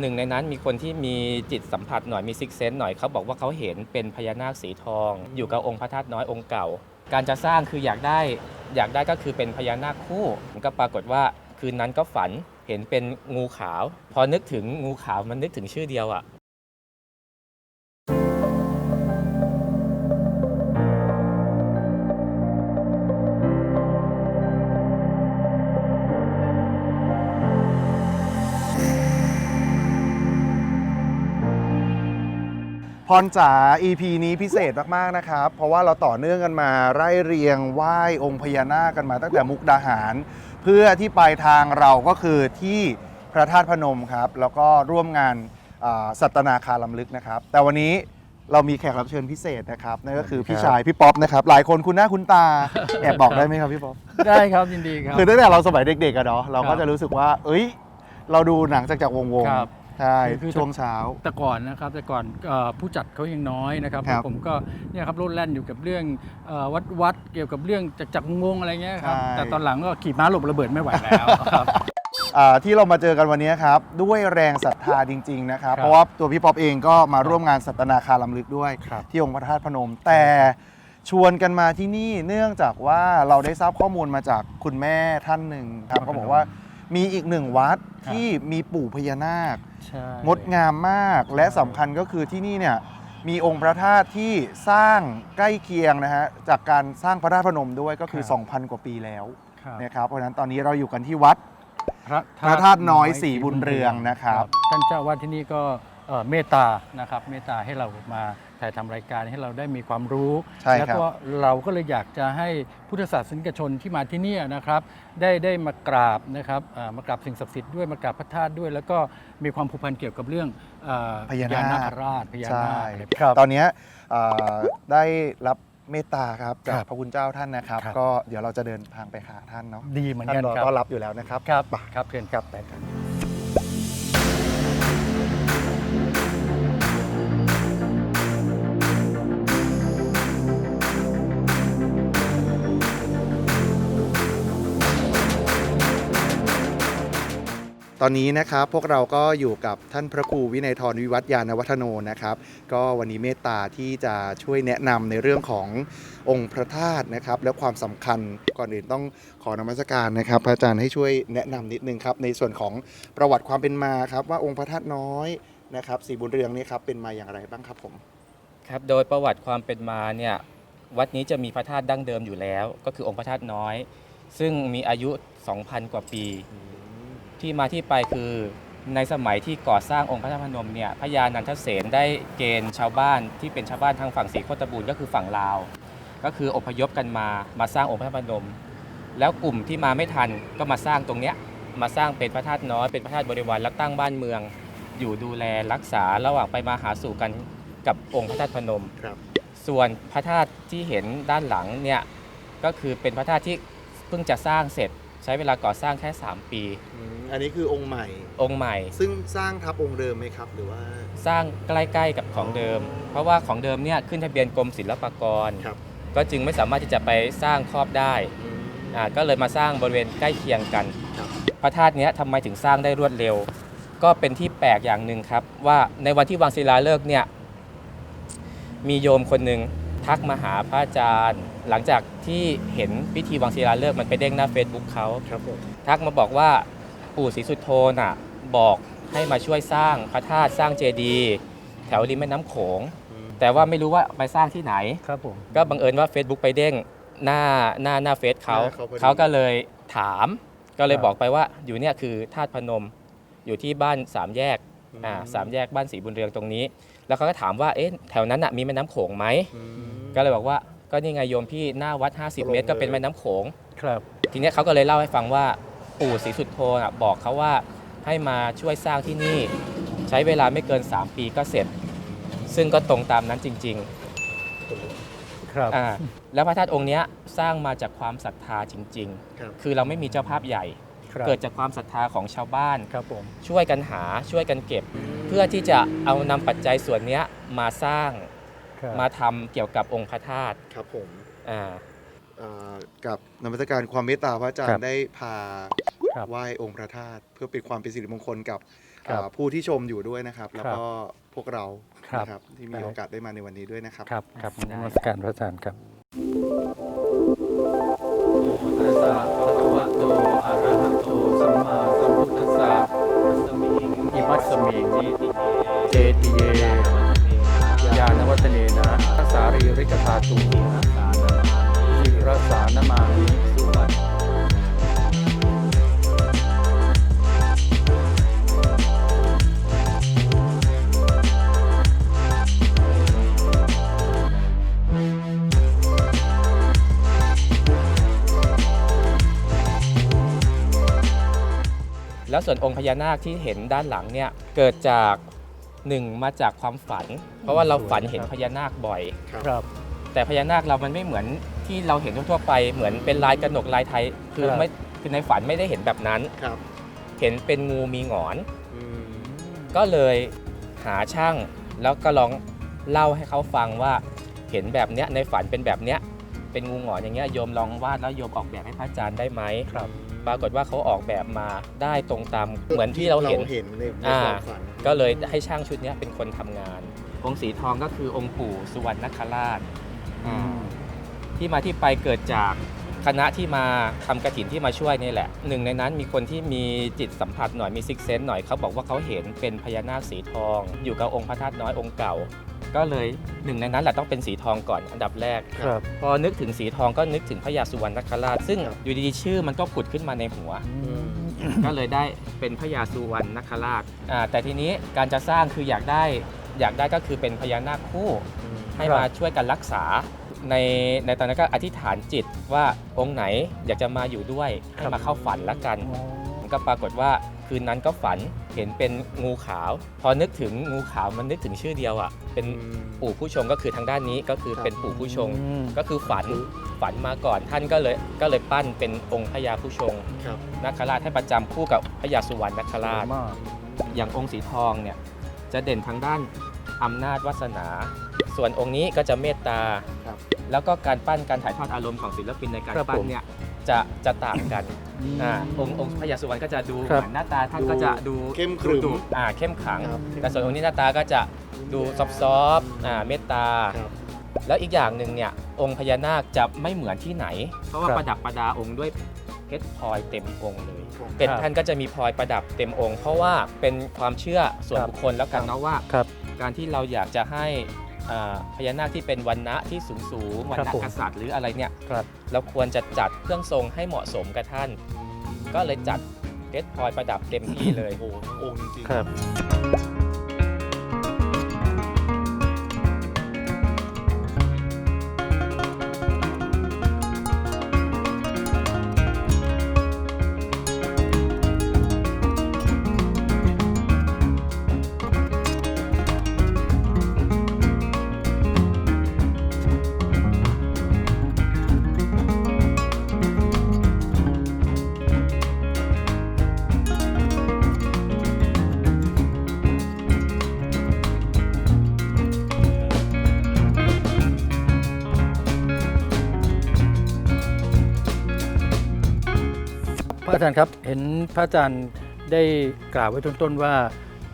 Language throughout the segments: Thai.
หนึ่งในนั้นมีคนที่มีจิตสัมผัสหน่อยมีซิกเซนหน่อยเขาบอกว่าเขาเห็นเป็นพญานาคสีทอง อยู่กับองค์พระธาตุน้อยองค์เก่า การจะสร้างคืออยากได้อยากได้ก็คือเป็นพญานาคคู่ก็ปรากฏว่าคืนนั้นก็ฝันเห็นเป็นงูขาว พอนึกถึงงูขาวมันนึกถึงชื่อเดียวอะ่ะ พรจ๋า EP นี้พิเศษมาก ๆ นะครับ เพราะว่าเราต่อเนื่องกันมาไล่เรียงไหว้องค์พญานาคกันมาตั้งแต่มุกดาหาร เพื่อที่ปลายทางเราก็คือที่พระธาตุพนมครับ แล้วก็ร่วมงานอ่าสัตนาคาลำลึกนะครับ แต่วันนี้เรามีแขกรับเชิญพิเศษนะครับนั่นก็คือพี่ชายพี่ป๊อปนะครับหลายคนคุณหน้าคุณตา แอบบอกได้ไหมครับพี่ป๊อป ได้ครับยินดีครับ คือตั้งแต่เราสมัยเด็กๆอะเนาะเราก็ครับจะรู้สึกว่า เอ้ย เราดูหนังจากจากวงวงๆครับ ใช่คือคือช่วงเช้า แต่ก่อนนะครับแต่ก่อนเอ่อผู้จัดเขายังน้อยนะครับครับผมก็เนี่ยครับโลดแล่นอยู่กับเรื่องเอ่อวัดวัดเกี่ยวกับเรื่องจักรจักรงงอะไรเงี้ยครับใช่ แต่ตอนหลังก็ขี่ม้าหลบระเบิดไม่ไหวแล้วครับ อ่าที่เรามาเจอกันวันนี้ครับ ด้วยแรงศรัทธาจริง ๆ นะครับ ครับเพราะว่าตัวพี่ป๊อปเองก็มาร่วมงานสัตนาคาลำลึกด้วย ครับ ที่องค์พระธาตุพนม แต่ชวนกันมาที่นี่เนื่องจากว่าเราได้ทราบข้อมูลมาจากคุณแม่ท่านหนึ่งครับเขาบอกว่า มีอีกหนึ่งวัดที่มีปู่พญานาค ใช่ งดงามมากและสำคัญก็คือที่นี่เนี่ยมีองค์พระธาตุที่สร้างใกล้เคียงนะฮะจากการสร้างพระธาตุพนมด้วยก็คือ2,000 กว่าปีแล้วครับนะครับเพราะฉะนั้นตอนนี้เราอยู่กันที่วัด พระพระธาตุน้อยศรีบุญเรืองนะครับ ท่านเจ้าวาดที่นี่ก็ เอ่อเมตตานะครับเมตตาให้เรามาถ่ายทำรายการให้เราได้มีความรู้ ใช่ครับ แล้วก็เราก็เลยอยากจะให้พุทธศาสนิกชนที่มาที่เนี่ยนะครับ ได้ได้มากราบนะครับเอ่อมากราบสิ่งศักดิ์สิทธิ์ด้วยมากราบพระธาตุด้วย แล้วก็มีความผูกพันเกี่ยวกับเรื่องเอ่อพญานาคคราชพญาใช่นาคครับตอนเนี้ยเอ่อได้รับเมตตาครับจากครับพระคุณเจ้าท่านนะครับ ครับ ก็เดี๋ยวเราจะเดินทางไปหาท่านเนาะดีเหมือนท่านกันรอครับต้อนรับอยู่แล้วนะครับ ครับครับเชิญครับไปครับ ตอนนี้นะครับพวกเราก็อยู่กับท่านพระครูวินัยทรวิวัฒยานวัฒโนนะครับ ก็วันนี้เมตตาที่จะช่วยแนะนำในเรื่องขององค์พระธาตุนะครับ และความสำคัญก่อนอื่นต้องขอนมัสการนะครับ พระอาจารย์ให้ช่วยแนะนำนิดนึงครับในส่วนของประวัติความเป็นมาครับ ว่าองค์พระธาตุน้อยนะครับสีบุญเรืองนี่ครับเป็นมาอย่างไรบ้างครับผมครับโดยประวัติความเป็นมาเนี่ยวัดนี้จะมีพระธาตุดั้งเดิมอยู่แล้ว ก็คือองค์พระธาตุน้อย ซึ่งมีอายุ 2,000 กว่าปี ที่มาที่ไปคือในสมัยที่ก่อสร้างองค์พระธาตุพนมเนี่ยพระยานันทเสนได้เกณฑ์ชาวบ้านที่เป็นชาวบ้านทางฝั่งศรีโคตบูรณ์ก็คือฝั่งลาว ก็คืออพยพกันมามาสร้างองค์พระธาตุพนม แล้วกลุ่มที่มาไม่ทันก็มาสร้างตรงเนี้ยมาสร้างเป็นพระธาตุน้อยเป็นพระธาตุบริวารแล้วตั้งบ้านเมือง อยู่ดูแลรักษาระหว่างไปมาหาสู่กันกับองค์พระธาตุพนม ครับ ส่วนพระธาตุที่เห็นด้านหลังเนี่ยก็คือเป็นพระธาตุที่เพิ่งจะสร้างเสร็จ ใช้เวลาก่อสร้างแค่ 3 ปีอันนี้คือองค์ใหม่ องค์ใหม่ ซึ่งสร้างทับองค์เดิมไหมครับ หรือว่า สร้างใกล้ๆกับของเดิม เพราะว่าของเดิมเนี่ยขึ้นทะเบียนกรมศิลปากร ครับ ก็จึงไม่สามารถที่จะไปสร้างครอบได้อ่าก็เลยมาสร้างบริเวณใกล้เคียงกันครับ พระธาตุเนี้ยทำไมถึงสร้างได้รวดเร็ว ก็เป็นที่แปลกอย่างหนึ่งครับ ว่าในวันที่วางศิลาฤกษ์เนี่ยมีโยมคนหนึ่ง ทักมาหาพระอาจารย์ หลังจากที่เห็นพิธีวางศิลาฤกษ์มันไปเด้งหน้า Facebook เขาครับผมทักมาบอกว่าปู่ศรีสุโธน่ะบอกให้มาช่วยสร้างพระธาตุสร้างเจดีย์แถวริมแม่น้ำโขง แต่ว่าไม่รู้ว่าไปสร้างที่ไหน ครับผม ก็บังเอิญว่า Facebook ไปเด้งหน้าหน้าหน้าเฟซเขาหน้าเขาพอดี เขาก็เลยถามก็เลยครับ บอกไปว่าอยู่เนี่ยคือธาตุพนมอยู่ที่บ้านสามแยกอ่าสามแยกบ้านศรีบุญเรืองตรงนี้ แล้วเขาก็ถามว่าเอ๊ะแถวนั้นน่ะมีแม่น้ำโขงไหมก็เลยบอกว่าก็นี่ไงโยมพี่หน้าวัด 50 เมตร ก็เป็นแม่น้ำโขง ครับ ทีเนี้ยเขาก็เลยเล่าให้ฟังว่าปู่ศรีสุโธน่ะบอกเขาว่าให้มาช่วยสร้างที่นี่ ใช้เวลาไม่เกิน 3 ปีก็เสร็จ ซึ่งก็ตรงตามนั้นจริงครับ ๆอ่าแล้วพระธาตุองค์เนี้ยสร้างมาจากความศรัทธาจริง ครับ ๆ คือเราไม่มีเจ้าภาพใหญ่ ครับเกิดจากความศรัทธาของชาวบ้าน ครับผม ช่วยกันหาช่วยกันเก็บเพื่อที่จะเอานำปัจจัยส่วนเนี้ยมาสร้างครับมาทำเกี่ยวกับองค์พระธาตุครับผมอ่า เอ่อกับนมัสการความเมตตาพระอาจารครัย์บได้พาครับ ไหว้องค์พระธาตุเพื่อเป็นความเป็นสิริมงคลกับครับเอ่อผู้ที่ชมอยู่ด้วยนะครับ แล้วก็พวกเราครับนะครับที่มีโอกาสได้มาในวันนี้ด้วยนะครับ ครับครับได้นมัสการพระอาจารย์ครับ ตัสสะภะคะวะ มัสสมิงเจติเยยานวัตเนนะ สารีริกธาตุ ส่วนองค์พญานาคที่เห็นด้านหลังเนี่ยเกิดจากหนึ่งมาจากความฝัน เพราะว่าเราฝันเห็นพญานาคบ่อย ครับ แต่พญานาคเรามันไม่เหมือนที่เราเห็นทั่วๆไปเหมือนเป็นลายกระหนกลายไทยคือครับไม่คือในฝันไม่ได้เห็นแบบนั้น ครับเห็นเป็นงูมีหงอน อืมก็เลยหาช่างแล้วก็ลองเล่าให้เขาฟังว่าเห็นแบบเนี้ยในฝันเป็นแบบเนี้ยเป็นงูหงอนอย่างเงี้ยโยมลองวาดแล้วโยมออกแบบให้พระอาจารย์ได้ไหมครับ ปรากฏว่าเขาออกแบบมาได้ตรงตามเหมือนที่เราเห็นเห็นในในอ่าความฝันก็เลยให้ช่างชุดเนี้ยเป็นคนทำงาน องค์สีทองก็คือองค์ปู่สุวรรณคราชอ่าที่มาที่ไปเกิดจากคณะที่มาทำกระถินที่มาช่วยนี่แหละ หนึ่งในนั้นมีคนที่มีจิตสัมผัสหน่อยมีซิกเซนหน่อยเขาบอกว่าเขาเห็นเป็นพญานาคสีทอง อยู่กับองค์พระธาตุน้อยองค์เก่า ก็เลยหนึ่งในนั้นแหละต้องเป็นสีทองก่อนอันดับแรก ครับ พอนึกถึงสีทองก็นึกถึงพระยาสุวรรณคราช ซึ่งอยู่ดีๆชื่อมันก็ผุดขึ้นมาในหัว ก็เลยได้เป็นพญาสุวรรณนคราชอ่าแต่ทีนี้การจะสร้างคืออยากได้อยากได้ก็คือเป็นพญานาคคู่ ให้ครับมาช่วยกันรักษาในในตอนนั้นก็อธิษฐานจิตว่าองค์ไหนอยากจะมาอยู่ด้วยให้มาเข้าฝันละกัน ก็ปรากฏว่า คืนนั้นก็ฝันเห็นเป็นงูขาว พอนึกถึงงูขาวมันนึกถึงชื่อเดียวอะ เป็นปู่ผู้ชงก็คือทางด้านนี้ก็คือเป็นปู่ผู้ชงอืมก็คือฝันฝันมาก่อนท่านก็เลยก็เลยปั้นเป็นองค์พญาผู้ชงครับนาคราชให้ประจำคู่กับพญาสุวรรณนาคราชมากอย่างองค์สีทองเนี่ยจะเด่นทางด้านอำนาจวาสนา ส่วนองค์นี้ก็จะเมตตาครับแล้วก็การปั้นการถ่ายทอดอารมณ์ของศิลปินในการปั้นเนี่ย จะจะต่างกันอ่าองค์องค์พญาสุวรรณก็จะดูครับ เหมือนหน้าตาท่านก็จะดูเข้มขรึมดุอ่าเข้มขลัง ครับ แต่ส่วนองค์นี้หน้าตาก็จะดูซอฟต์ๆอ่าเมตตา ครับ แล้วอีกอย่างหนึ่งเนี่ยองค์พญานาคจะไม่เหมือนที่ไหน เพราะว่าครับประดับประดาองค์ด้วยเพชรพลอยเต็มองค์เลยครับ เป็ดท่านก็จะมีพลอยประดับเต็มองค์ เพราะว่าเป็นความเชื่อส่วนครับบุคคลแล้วกันเนาะว่า ครับ การที่เราอยากจะให้ อ่าพญานาคที่เป็นวันณะที่สูงสูงวันครัณะบผม กษัตริย์หรืออะไรเนี่ย ครับเราควรจะจัดเครื่องทรงให้เหมาะสมกับท่าน ก็เลยจัดเพชรพลอยประดับเต็มที่เลย โอ้โหองค์จริงๆ ครับ พระอาจารย์ครับเห็นพระอาจารย์ได้กล่าวไว้ต้นๆว่า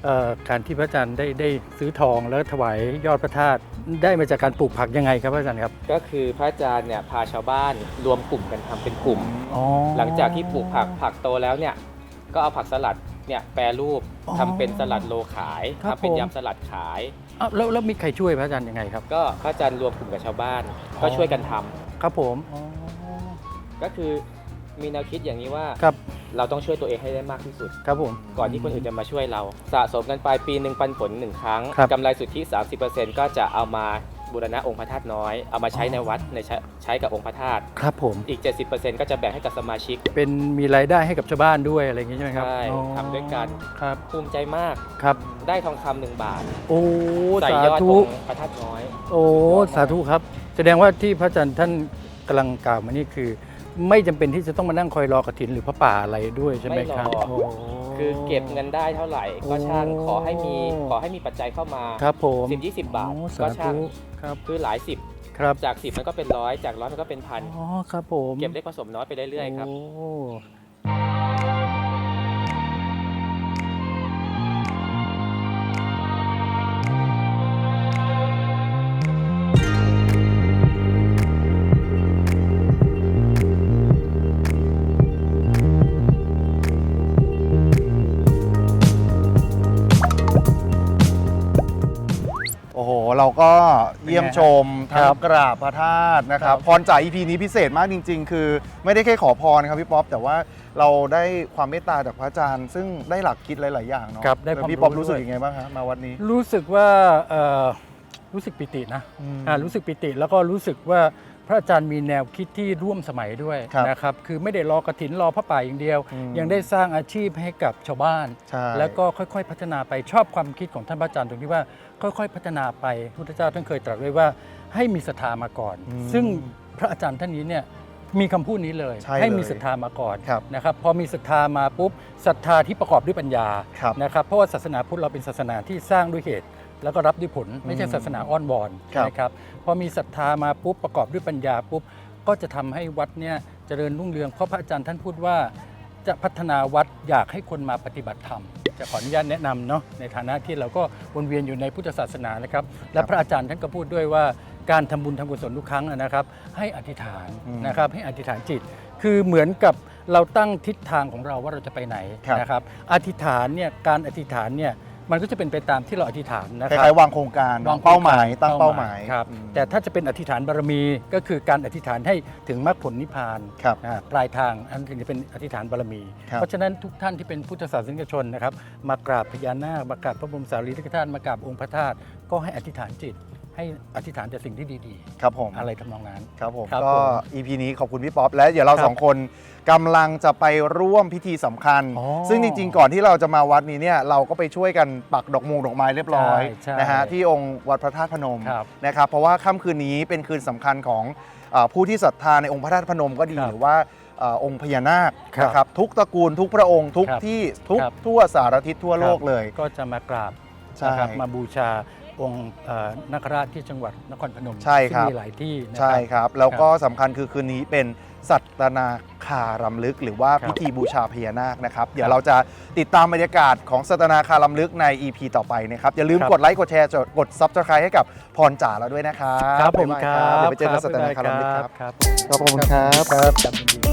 เอ่อการที่พระอาจารย์ได้ได้ซื้อทองแล้วถวายยอดพระธาตุได้มาจากการปลูกผักยังไงครับพระอาจารย์ครับ ก็คือพระอาจารย์เนี่ยพาชาวบ้านรวมกลุ่มกันทำเป็นกลุ่มอ๋อหลังจากที่ปลูกผักผักโตแล้วเนี่ยก็เอาผักสลัดเนี่ยแปรรูปอ๋อทำเป็นสลัดโลขายครับทำเป็นผมยำสลัดขายอ้าวแล้วแล้วมีใครช่วยพระอาจารย์ยังไงครับ ก็พระอาจารย์รวมกลุ่มกับชาวบ้านอ๋อก็ช่วยกันทำครับผมอ๋อก็คือ มีแนวคิดอย่างนี้ว่าครับ เราต้องช่วยตัวเองให้ได้มากที่สุด ครับผม ก่อนที่คนอื่นจะมาช่วยเรา สะสมกันไปปีหนึ่งปันผลหนึ่งครั้งครับ กำไรสุทธิ 30%ก็จะเอามาบูรณะองค์พระธาตุน้อย เอามาใช้ในวัดในใช้ใช้กับองค์พระธาตุครับผม อีก 70%ก็จะแบ่งให้กับสมาชิก เป็นมีรายได้ให้กับชาวบ้านด้วยอะไรอย่างงี้ใช่ไหมครับใช่อ๋อทำด้วยกัน ครับ ภูมิใจมากครับ ได้ทองคำหนึ่งบาทโอ้ใส่สายอดธุ องค์พระธาตุน้อย โอ้ สาธุครับ แสดงว่าที่พระอาจารย์ท่านกำลังกล่าวมานี่คือ ไม่จำเป็นที่จะต้องมานั่งคอยรอกระถินหรือพระป่าอะไรด้วยใช่ไหมครับไม่รอ โอ้ คือเก็บเงินได้เท่าไหร่ ก็ช่างโอ้ ขอให้มีขอให้มีปัจจัยเข้ามาครับผมสิบยี่สิบบาท โอ้ก็สาช่างธุครับคือหลายสิบครับจากสิบมันก็เป็นร้อยจากร้อยมันก็เป็นพัน อ๋อครับผมเก็บเล็กผสมน้อยไปเรื่อยๆครับ โอ้ เราก็เยี่ยมชมครัทั้งบกราบพระธาตุนะครับครับพรจ่าย EP นี้พิเศษมากจริง ๆ คือไม่ได้แค่ขอพรครับพี่ป๊อปแต่ว่าเราได้ความเมตตาจากพระอาจารย์ ซึ่งได้หลักคิดหลาย ๆ อย่างเนาะครับได้แล้วความพี่ป๊อปรู้รู้สึกด้วยยังไงบ้างฮะมาวัดนี้ รู้สึกว่าเอ่อรู้สึกปิตินะอ่ารู้สึกปิติแล้วก็รู้สึกว่า พระอาจารย์มีแนวคิดที่ร่วมสมัยด้วยครับนะครับคือไม่ได้รอกระถินรอพระป่าอย่างเดียวอืมยังได้สร้างอาชีพให้กับชาวบ้านใช่แล้วก็ค่อยๆพัฒนาไปชอบความคิดของท่านพระอาจารย์ตรงที่ว่าค่อยๆ พัฒนาไปพุทธเจ้าท่านเคยตรัสไว้ว่าให้มีศรัทธามาก่อนอืมซึ่งพระอาจารย์ท่านนี้เนี่ยมีคำพูดนี้เลยใช่ให้มีเลยศรัทธามาก่อนครับนะครับพอมีศรัทธามาปุ๊บศรัทธาที่ประกอบด้วยปัญญาครับนะครับเพราะว่าศาสนาพุทธเราเป็นศาสนาที่สร้างด้วยเหตุ แล้วก็รับด้วยผลไม่ใช่อืมศาสนาอ้อนวอนครับนะครับพอมีศรัทธามาปุ๊บประกอบด้วยปัญญาปุ๊บก็จะทำให้วัดเนี่ยเจริญรุ่งเรืองเพราะพระอาจารย์ท่านพูดว่า จะพัฒนาวัดอยากให้คนมาปฏิบัติธรรมจะขออนุญาตแนะนำเนาะในฐานะที่เราก็วนเวียนอยู่ในพุทธศาสนานะครับ และพระอาจารย์ท่านก็พูดด้วยว่าการทำบุญทำกุศลทุกครั้งอะนะครับ ให้อธิษฐานอืมนะครับให้อธิษฐานจิต คือเหมือนกับเราตั้งทิศทางของเราว่าเราจะไปไหนครับนะครับอธิษฐานเนี่ยการอธิษฐานเนี่ย มันก็จะเป็นไปตามที่เราอธิษฐานนะคครับล้ายๆวางโครงการวางเป้าหมายตั้งเป้าหมายครับอืมแต่ถ้าจะเป็นอธิษฐานบารมีก็คือการอธิษฐานให้ถึงมรรคผลนิพพานครับ อ่าปลายทางอันถึงจะเป็นอธิษฐานบารมี ครับ เพราะฉะนั้นทุกท่านที่เป็นพุทธศาสนิกชนนะครับมากราบพญานาคมากราบพระบรมสารีริกธาตุมากราบองค์พระธาตุก็ให้อธิษฐานจิต ให้อธิษฐานแต่สิ่งที่ดีครับผม ๆ อะไรทำนองนั้น ครับผม ครับก็ ผม EP นี้ขอบคุณพี่ป๊อป และเดี๋ยวเราครับสองคนกำลังจะไปร่วมพิธีสำคัญ อ๋อซึ่งจริง ๆ ก่อนที่เราจะมาวัดนี้เนี่ย เราก็ไปช่วยกันปักดอกมงดอกไม้เรียบร้อยใช่ใช่นะฮะที่องค์วัดพระธาตุพนมครับนะครับ เพราะว่าค่ำคืนนี้เป็นคืนสำคัญของเอ่อผู้ที่ศรัทธาในองค์พระธาตุพนมก็ดีครับหรือว่าเอ่อองค์พญานาคครับนะครับทุกตระกูลทุกพระองค์ทุกครับที่ทุกครับ ทั่วสารทิศทั่วโลกเลย ก็จะมากราบใช่ นะครับมาบูชา องค์เอ่อนาคราชที่จังหวัดนครพนมใช่ครับ ซึ่งมีหลายที่นะ ใช่ครับครับ แล้วก็สำคัญคือคืนนี้เป็นสัตนาคารำลึก หรือว่าครับพิธีบูชาพญานาคนะครับ เดี๋ยวเราจะติดตามบรรยากาศของสัตนาคารำลึกใน EP ต่อไปนะครับ อย่าลืมครับกดไลค์กดแชร์กด Subscribe ให้กับพรจ่าเราด้วยนะครับครับผมบ๊ายคบายรับเดี๋ยวไปเจอกันสัตนาคารำลึกครับ ครับ ขอบคุณครับ ครับ